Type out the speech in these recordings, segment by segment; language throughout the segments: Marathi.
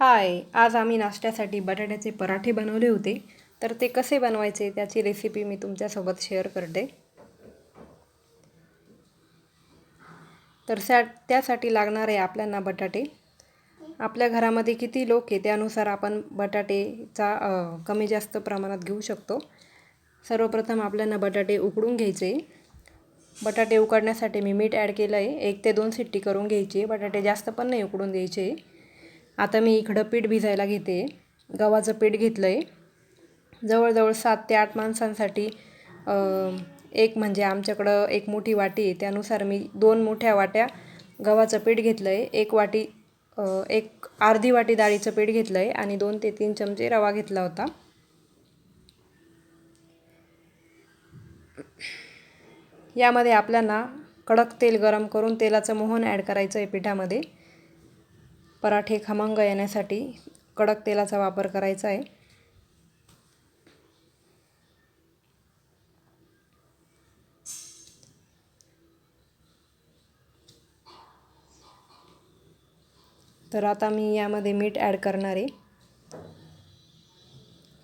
हाय आज आम्ही नाश्त्यासाठी बटाट्याचे पराठे बनवले होते. तर ते कसे बनवायचे त्याची रेसिपी मी तुमच्यासोबत शेअर करते. तर सॅ त्यासाठी लागणार आहे आपल्यांना बटाटे. आपल्या घरामध्ये किती लोक आहे त्यानुसार आपण बटाटेचा कमी जास्त प्रमाणात घेऊ शकतो. सर्वप्रथम आपल्याला बटाटे उकडून घ्यायचे. बटाटे उकडण्यासाठी मी मीठ ॲड केलं आहे एक ते दोन सिट्टी करून घ्यायची. बटाटे जास्त पण नाही उकडून द्यायचे. आता मी इकडं पीठ भिजायला घेते. गव्हाचं पीठ घेतलं आहे जवळजवळ सात ते आठ माणसांसाठी एक म्हणजे आमच्याकडं एक मोठी वाटी आहे. त्यानुसार मी दोन मोठ्या वाट्या गव्हाचं पीठ घेतलं आहे एक वाटी एक अर्धी वाटी डाळीचं पीठ घेतलं आहे आणि दोन ते तीन चमचे रवा घेतला होता. यामध्ये आपल्याला कडक तेल गरम करून तेलाचं मोहन ॲड करायचं आहे पिठामध्ये. पराठे खमंग येण्यासाठी कडक तेलाचा वापर करायचा आहे. तर आता मी यामध्ये मीठ ॲड करणार आहे.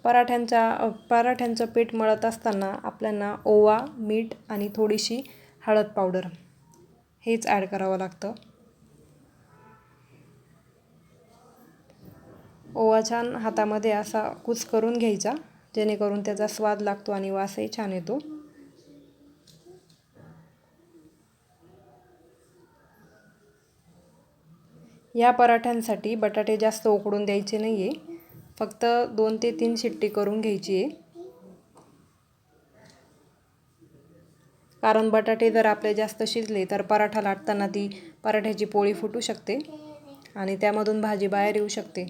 पराठ्यांच्या पराठ्यांचं पीठ मळत असताना आपल्याला ओवा मीठ आणि थोडीशी हळद पावडर हेच ॲड करावं लागतं. ओवा छान हातामध्ये असा कुच करून घ्यायचा जेणेकरून त्याचा स्वाद लागतो आणि वासही छान येतो. या पराठ्यांसाठी बटाटे जास्त उकडून द्यायचे नाही आहे फक्त दोन ते तीन शिट्टी करून घ्यायची आहे. कारण बटाटे जर आपले जास्त शिजले तर पराठा लाटताना ती पराठ्याची पोळी फुटू शकते आणि त्यामधून भाजी बाहेर येऊ शकते.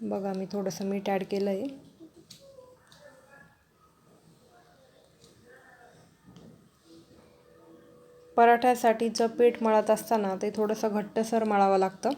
बघा मी थोडंसं मीठ ॲड केलं आहे पराठ्यासाठीचं पीठ मळत असताना ते थोडंसं घट्टसर मळावं लागतं.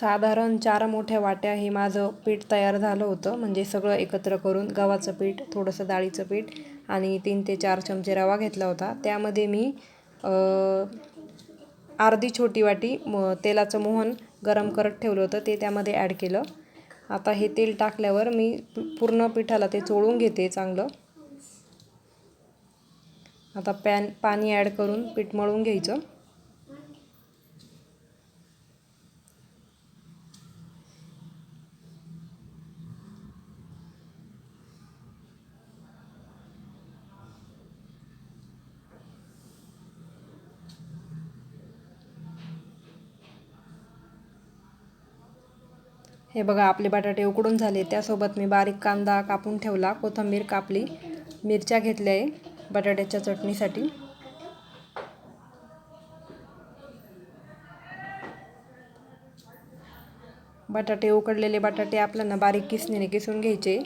साधारण चार मोठ्या वाट्या हे माझं पीठ तयार झालं होतं. म्हणजे सगळं एकत्र करून गव्हाचं पीठ थोडंसं डाळीचं पीठ आणि तीन ते चार चमचे रवा घेतला होता. त्यामध्ये मी अर्धी छोटी वाटी म तेलाचं मोहन गरम करत ठेवलं होतं. ते त्यामध्ये ॲड केलं. आता हे तेल टाकल्यावर मी पूर्ण पिठाला ते चोळून घेते चांगलं. आता पॅन पाणी ॲड करून पीठ मळून घ्यायचं. हे बघा आपले बटाटे उकडून झाले. त्यासोबत मी बारीक कांदा कापून ठेवला. कोथिंबीर कापली. मिरच्या घेतल्या आहे बटाट्याच्या चटणीसाठी. बटाटे उकडलेले बटाटे आपल्याला बारीक किसणीने किसून घ्यायचे.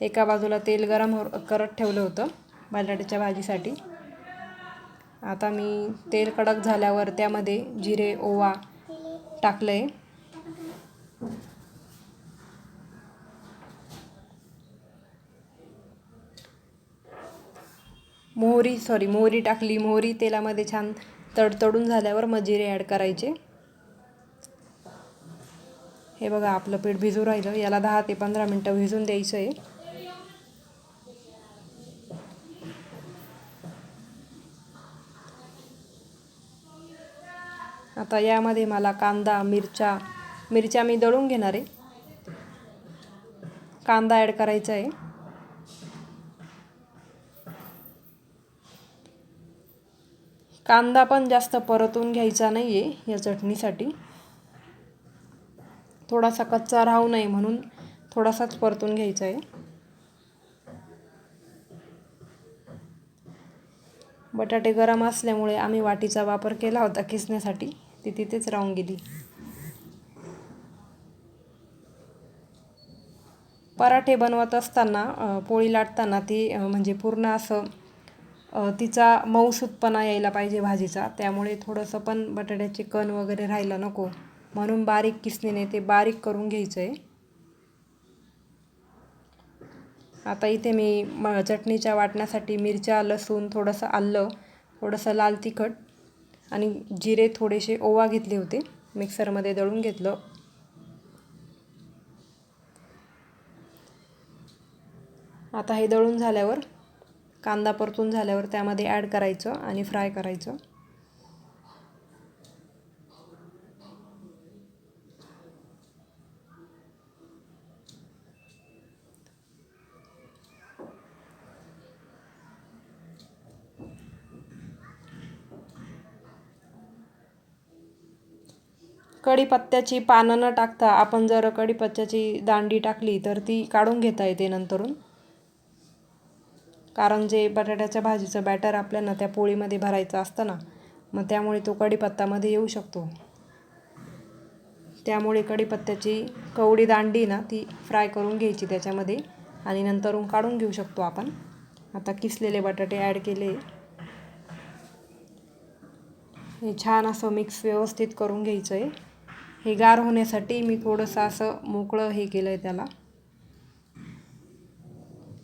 एका बाजूला तेल गरम हो करत ठेवलं होतं बटाट्याच्या भाजीसाठी. आता मी तेल कडक झाल्यावर त्यामध्ये जिरे ओवा टाकलं आहे मोहरी सॉरी मोहरी टाकली. मोहरी तेलामध्ये छान तडतडून झाल्यावर मग जिरे ॲड करायचे. हे बघा आपलं पीठ भिजू राहिलं. याला दहा ते पंधरा मिनटं भिजून द्यायचं आहे आता यामध्ये मला कांदा मिरच्या मिरच्या मी दळून घेणार आहे. कांदा ॲड करायचा आहे. कांदा पण जास्त परतून घ्यायचा नाही आहे या चटणीसाठी. थोडासा कच्चा राहू नये म्हणून थोडासाच परतून घ्यायचा आहे बटाटे गरम असल्यामुळे आम्ही वाटीचा वापर केला होता किसण्यासाठी ती तिथेच राहून गेली. पराठे बनवत असताना पोळी लाटताना ती म्हणजे पूर्ण असं तिचा मऊसूतपणा यायला पाहिजे भाजीचा. त्यामुळे थोडंसं पण बटाट्याचे कण वगैरे राहायला नको. म्हणून बारीक किसणीने ते बारीक करून घ्यायचं आहे आता इथे मी म चटणीच्या वाटण्यासाठी मिरच्या लसूण थोडंसं आलं थोडंसं लाल तिखट आणि जिरे थोडेसे ओवा घेतले होते. मिक्सरमध्ये दळून घेतलं. आता हे दळून झाल्यावर कांदा परतून झाल्यावर त्यामध्ये ॲड करायचं आणि फ्राय करायचं. कढीपत्त्याची पानं न टाकता आपण जर कढीपत्त्याची दांडी टाकली तर ती काढून घेता येते नंतरून. कारण जे बटाट्याच्या भाजीचं बॅटर आपल्याला त्या पोळीमध्ये भरायचं असतं ना मग त्यामुळे तो कढीपत्तामध्ये येऊ शकतो. त्यामुळे कढीपत्त्याची कवडी दांडी ना ती फ्राय करून घ्यायची त्याच्यामध्ये आणि नंतरून काढून घेऊ शकतो आपण. आता किसलेले बटाटे ॲड केले. हे छान असं मिक्स व्यवस्थित करून घ्यायचं आहे हे गार होण्यासाठी मी थोडंसं असं मोकळं हे केलं आहे त्याला.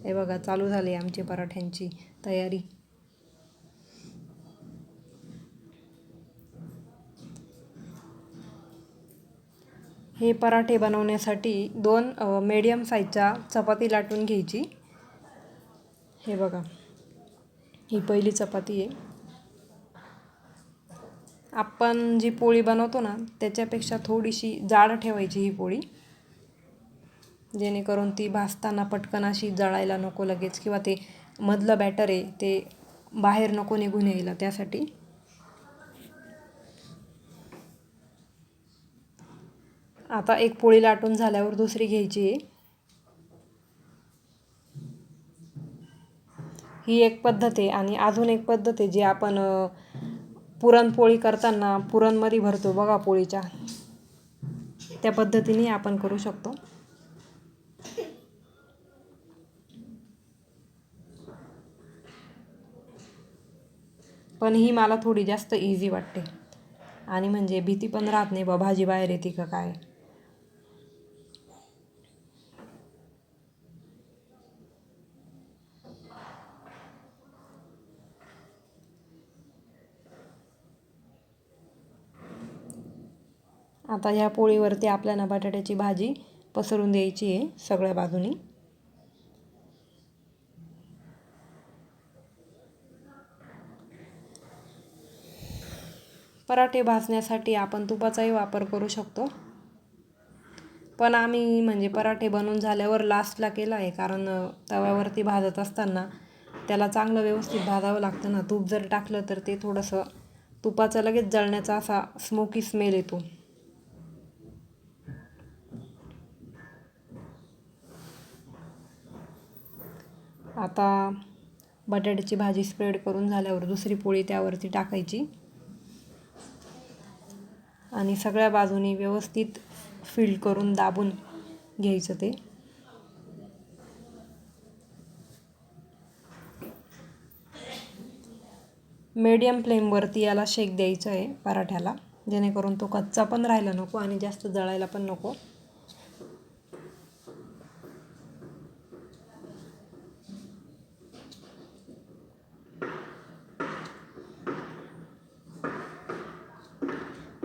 हे बघा चालू झाली आमची पराठ्यांची तयारी. हे पराठे बनवण्यासाठी दोन मीडियम साईजच्या चपाती लाटून घ्यायची. हे बघा ही पहिली चपाती आहे. आपण जी पोळी बनवतो ना त्याच्यापेक्षा थोडीशी जाड ठेवायची ही पोळी. जेणेकरून ती भाजताना पटकन अशी जळायला नको लगेच किंवा ते मधलं बॅटर आहे ते बाहेर नको निघून यायला. त्यासाठी आता एक पोळी लाटून झाल्यावर दुसरी घ्यायची आहे. ही एक पद्धत आहे आणि अजून एक पद्धत आहे जी आपण पुरणपोळी करताना पुरणमध्ये भरतो बघा पोळीच्या. त्या पद्धतीने आपण करू शकतो. पण ही मला थोडी जास्त इझी वाटते. आणि म्हणजे भीती पण राहत नाही बा भाजी बाहेर येते का काय? आता ह्या पोळीवरती आपल्याला बटाट्याची भाजी पसरून द्यायची आहे सगळ्या बाजूनी. पराठे भाजण्यासाठी आपण तुपाचाही वापर करू शकतो. पण आम्ही म्हणजे पराठे बनवून झाल्यावर लास्टला केला आहे कारण तव्यावरती भाजत असताना त्याला चांगलं व्यवस्थित भाजावं लागतं ना. तूप जर टाकलं तर ते थोडंसं तुपाचा लगेच जळण्याचा असा स्मोकी स्मेल येतो. आता बटाट्याची भाजी स्प्रेड करून झाल्यावर दुसरी पोळी त्यावरती टाकायची. आणि सगळ्या बाजूनी व्यवस्थित फिल्ड करून दाबून घ्यायचं ते. मीडियम फ्लेमवरती याला शेक द्यायचं आहे पराठ्याला. जेणेकरून तो कच्चा पण राहायला नको आणि जास्त जळायला पण नको.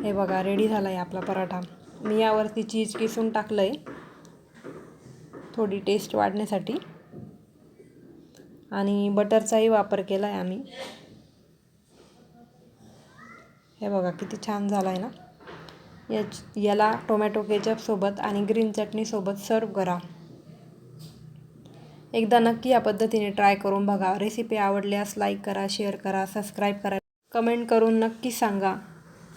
हे बघा रेडी झाला आहे आपला पराठा. मी यावरती चीज किसून टाकलं आहे थोडी टेस्ट वाढण्यासाठी. आणि बटरचाही वापर केला आहे आम्ही. हे बघा किती छान झाला आहे ना? या याला टोमॅटो केचपसोबत आणि ग्रीन चटणीसोबत सर्व करा. एकदा नक्की या पद्धतीने ट्राय करून बघा. रेसिपी आवडल्यास लाईक करा शेअर करा सबस्क्राईब करा. कमेंट करून नक्की सांगा.